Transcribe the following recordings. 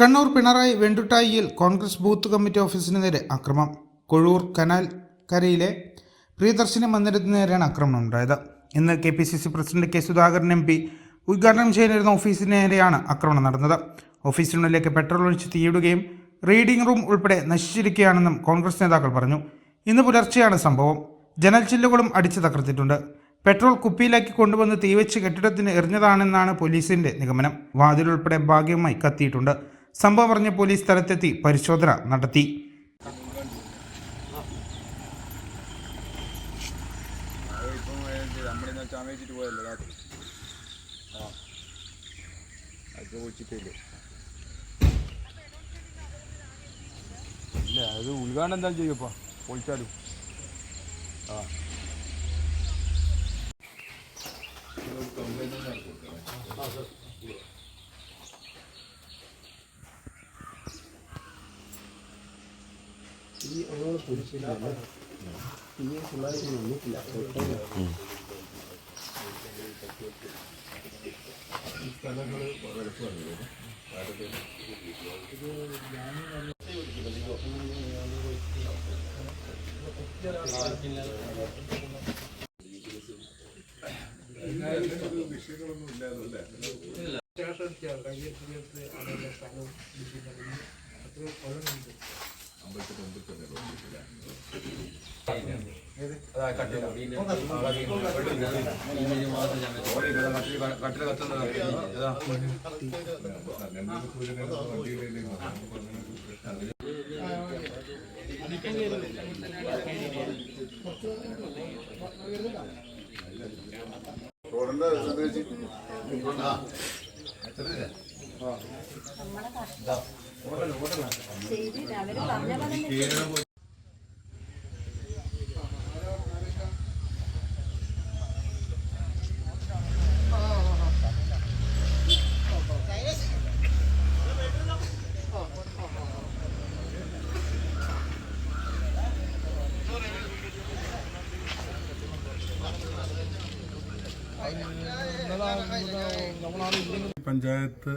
കണ്ണൂർ പിണറായി വെണ്ടുട്ടായിയിൽ Congress booth committee ഓഫീസിന് നേരെ അക്രമം. കൊഴൂർ കനാൽ കരയിലെ പ്രിയദർശന മന്ദിരത്തിന് നേരെയാണ് ആക്രമണം ഉണ്ടായത്. ഇന്ന് K P C C president K Sudhakaran M P ഉദ്ഘാടനം ചെയ്യാനിരുന്ന ഓഫീസിന് നേരെയാണ് ആക്രമണം നടന്നത്. ഓഫീസിനുള്ളിലേക്ക് പെട്രോൾ ഒഴിച്ച് തീയിടുകയും റീഡിംഗ് റൂം ഉൾപ്പെടെ നശിച്ചിരിക്കുകയാണെന്നും കോൺഗ്രസ് നേതാക്കൾ പറഞ്ഞു. ഇന്ന് പുലർച്ചെയാണ് സംഭവം. ജനൽ ചില്ലുകളും അടിച്ചു തകർത്തിട്ടുണ്ട്. പെട്രോൾ കുപ്പിയിലാക്കി കൊണ്ടുവന്ന് തീവച്ച് കെട്ടിടത്തിന് എറിഞ്ഞതാണെന്നാണ് പോലീസിന്റെ നിഗമനം. വാതിലുൾപ്പെടെ ഭാഗ്യമായി കത്തിയിട്ടുണ്ട്. സംഭവം അറിഞ്ഞ പോലീസ് സ്ഥലത്തെത്തി പരിശോധന നടത്തി. നമ്മളിന്ന് ചമയിച്ചിട്ട് പോയല്ലോ രാത്രി ആ. അത് പൊളിച്ചിട്ടില്ലേ ഇല്ല അത് ഉദ്ഘാടനം എന്താ ചെയ്യപ്പാ പൊളിച്ചാലും ആ കട്ടില. കത്തുന്നത് ഏതാ ചെയ്തില്ല അവർ പറഞ്ഞ പോലെ പഞ്ചായത്ത്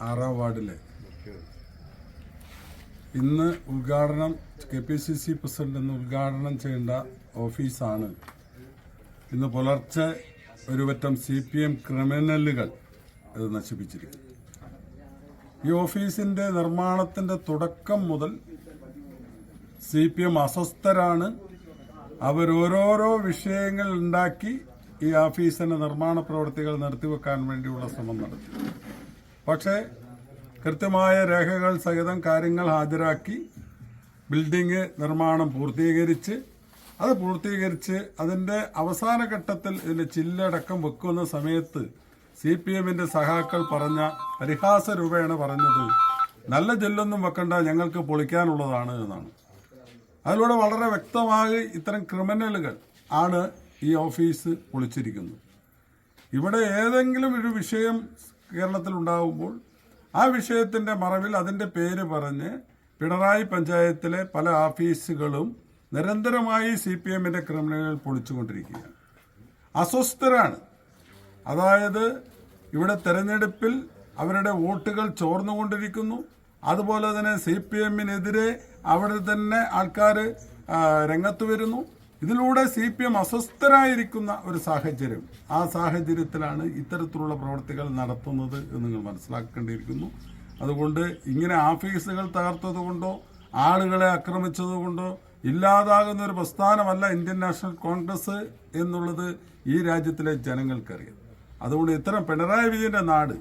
ആറാം വാർഡിലെ ഇന്ന് ഉദ്ഘാടനം K P C C president ഇന്ന് ഉദ്ഘാടനം ചെയ്യേണ്ട ഓഫീസാണ്. ഇന്ന് പുലർച്ചെ ഒരു പറ്റം സി പി എം ക്രിമിനലുകൾ ഇത് നശിപ്പിച്ചിരിക്കും ഈ ഓഫീസിന്റെ നിർമ്മാണത്തിന്റെ തുടക്കം മുതൽ സി പി എം അസ്വസ്ഥരാണ്. അവരോരോരോ വിഷയങ്ങൾ ഉണ്ടാക്കി ഈ ഓഫീസിന്റെ നിർമ്മാണ പ്രവർത്തികൾ നിർത്തിവെക്കാൻ വേണ്ടിയുള്ള ശ്രമം നടത്തി. പക്ഷേ കൃത്യമായ രേഖകൾ സഹിതം കാര്യങ്ങൾ ഹാജരാക്കി ബിൽഡിംഗ് നിർമ്മാണം പൂർത്തീകരിച്ച് അത് പൂർത്തീകരിച്ച് അതിന്റെ അവസാന ഘട്ടത്തിൽ ഇതിന്റെ ചില്ലടക്കം വെക്കുന്ന സമയത്ത് സി പി എമ്മിന്റെ സഹാക്കൾ പറഞ്ഞ പരിഹാസ രൂപേണ പറഞ്ഞത് നല്ല ജില്ലൊന്നും വെക്കണ്ട ഞങ്ങൾക്ക് പൊളിക്കാനുള്ളതാണ് എന്നാണ്. അതിലൂടെ വളരെ വ്യക്തമായി ഇത്തരം ക്രിമിനലുകൾ ആണ് ഈ ഓഫീസ് പൊളിച്ചിരിക്കുന്നത്. ഇവിടെ ഏതെങ്കിലും ഒരു വിഷയം കേരളത്തിൽ ഉണ്ടാകുമ്പോൾ ആ വിഷയത്തിന്റെ മറവിൽ അതിന്റെ പേര് പറഞ്ഞ് പിണറായി പഞ്ചായത്തിലെ പല ഓഫീസുകളും നിരന്തരമായി സി പി എമ്മിന്റെ ക്രിമിനലുകൾ പൊളിച്ചുകൊണ്ടിരിക്കുകയാണ്. അസ്വസ്ഥരാണ്. അതായത് ഇവിടെ തെരഞ്ഞെടുപ്പിൽ അവരുടെ വോട്ടുകൾ ചോർന്നുകൊണ്ടിരിക്കുന്നു. അതുപോലെ തന്നെ സി പി എമ്മിനെതിരെ അവിടെ തന്നെ ആൾക്കാർ രംഗത്ത് വരുന്നു. ഇതിലൂടെ സി പി എം അസ്വസ്ഥരായിരിക്കുന്ന ഒരു സാഹചര്യം. ആ സാഹചര്യത്തിലാണ് ഇത്തരത്തിലുള്ള പ്രവർത്തികൾ നടത്തുന്നത് എന്ന് നിങ്ങൾ മനസ്സിലാക്കേണ്ടിയിരിക്കുന്നു. അതുകൊണ്ട് ഇങ്ങനെ ആഫീസുകൾ തകർത്തത് കൊണ്ടോ ആളുകളെ ആക്രമിച്ചതുകൊണ്ടോ ഇല്ലാതാകുന്ന ഒരു പ്രസ്ഥാനമല്ല ഇന്ത്യൻ നാഷണൽ കോൺഗ്രസ് എന്നുള്ളത് ഈ രാജ്യത്തിലെ ജനങ്ങൾക്കറിയാം. അതുകൊണ്ട് ഇത്തരം പിണറായി വിജയന്റെ നാട്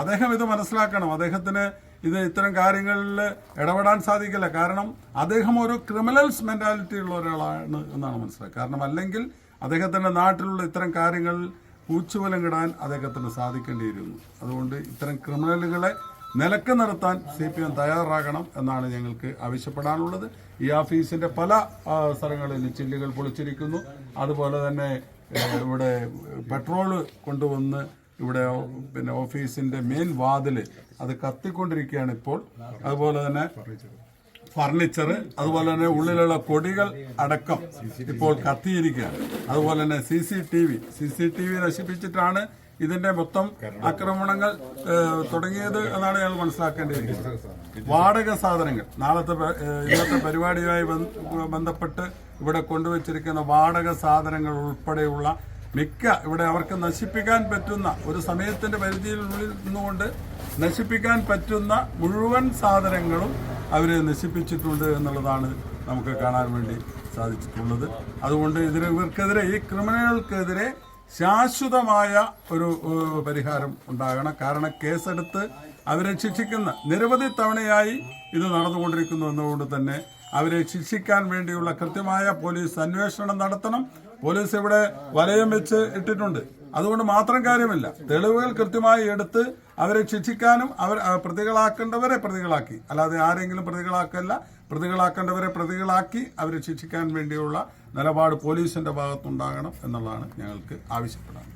അദ്ദേഹം ഇത് മനസ്സിലാക്കണം. അദ്ദേഹത്തിന് ഇത് ഇത്തരം കാര്യങ്ങളിൽ ഇടപെടാൻ സാധിക്കില്ല. കാരണം അദ്ദേഹം ഒരു ക്രിമിനൽസ് മെന്റാലിറ്റി ഉള്ള ഒരാളാണ് എന്നാണ് മനസ്സിലാക്കുക കാരണം അല്ലെങ്കിൽ അദ്ദേഹത്തിന്റെ നാട്ടിലുള്ള ഇത്തരം കാര്യങ്ങളിൽ പൂച്ചുവലം കിടാൻ അദ്ദേഹത്തിന് സാധിക്കേണ്ടിയിരുന്നു. അതുകൊണ്ട് ഇത്തരം ക്രിമിനലുകളെ നിലയ്ക്ക് നിർത്താൻ സി പി എം തയ്യാറാകണം എന്നാണ് ഞങ്ങൾക്ക് ആവശ്യപ്പെടാനുള്ളത്. ഈ ഓഫീസിന്റെ പല സ്ഥലങ്ങളിൽ ചില്ലുകൾ പൊളിച്ചിരിക്കുന്നു. അതുപോലെ തന്നെ ഇവിടെ പെട്രോൾ കൊണ്ടുവന്ന് ഇവിടെ പിന്നെ ഓഫീസിന്റെ മെയിൻ വാതിൽ അത് കത്തിക്കൊണ്ടിരിക്കുകയാണ് ഇപ്പോൾ. അതുപോലെ തന്നെ ഫർണിച്ചർ അതുപോലെ തന്നെ ഉള്ളിലുള്ള കൊടികൾ അടക്കം ഇപ്പോൾ കത്തിയിരിക്കുകയാണ്. അതുപോലെ തന്നെ C C T V C C T V നശിപ്പിച്ചിട്ടാണ് ഇതിന്റെ മൊത്തം ആക്രമണങ്ങൾ തുടങ്ങിയത് എന്നാണ് ഞങ്ങൾ മനസ്സിലാക്കേണ്ടിയിരിക്കുന്നത്. വാടക സാധനങ്ങൾ നാളത്തെ ഇന്നത്തെ പരിപാടിയുമായി ബന്ധപ്പെട്ട് ഇവിടെ കൊണ്ടുവച്ചിരിക്കുന്ന വാടക സാധനങ്ങൾ ഉൾപ്പെടെയുള്ള മിക്ക ഇവിടെ അവർക്ക് നശിപ്പിക്കാൻ പറ്റുന്ന ഒരു സമയത്തിന്റെ പരിധിയിലുള്ളിൽ നിന്നുകൊണ്ട് നശിപ്പിക്കാൻ പറ്റുന്ന മുഴുവൻ സാധനങ്ങളും അവർ നശിപ്പിച്ചിട്ടുണ്ട് എന്നുള്ളതാണ് നമുക്ക് കാണാൻ വേണ്ടി സാധിച്ചിട്ടുള്ളത്. അതുകൊണ്ട് ഇതിന് ഇവർക്കെതിരെ ഈ ക്രിമിനലുകൾക്കെതിരെ ശാശ്വതമായ ഒരു പരിഹാരം ഉണ്ടാകണം. കാരണം കേസെടുത്ത് അവരെ ശിക്ഷിക്കുന്ന നിരവധി തവണയായി ഇത് നടന്നുകൊണ്ടിരിക്കുന്നു എന്നതുകൊണ്ട് തന്നെ അവരെ ശിക്ഷിക്കാൻ വേണ്ടിയുള്ള കൃത്യമായ പോലീസ് അന്വേഷണം നടത്തണം. പോലീസ് ഇവിടെ വലയം വെച്ച് ഇട്ടിട്ടുണ്ട്. അതുകൊണ്ട് മാത്രം കാര്യമില്ല തെളിവുകൾ കൃത്യമായി എടുത്ത് അവരെ ശിക്ഷിക്കാനും അവർ പ്രതികളാക്കേണ്ടവരെ പ്രതികളാക്കി. അല്ലാതെ ആരെങ്കിലും പ്രതികളാക്കല്ല പ്രതികളാക്കേണ്ടവരെ പ്രതികളാക്കി അവരെ ശിക്ഷിക്കാൻ വേണ്ടിയുള്ള നിലപാട് പോലീസിന്റെ ഭാഗത്തുണ്ടാകണം എന്നുള്ളതാണ് ഞങ്ങൾക്ക് ആവശ്യപ്പെടാൻ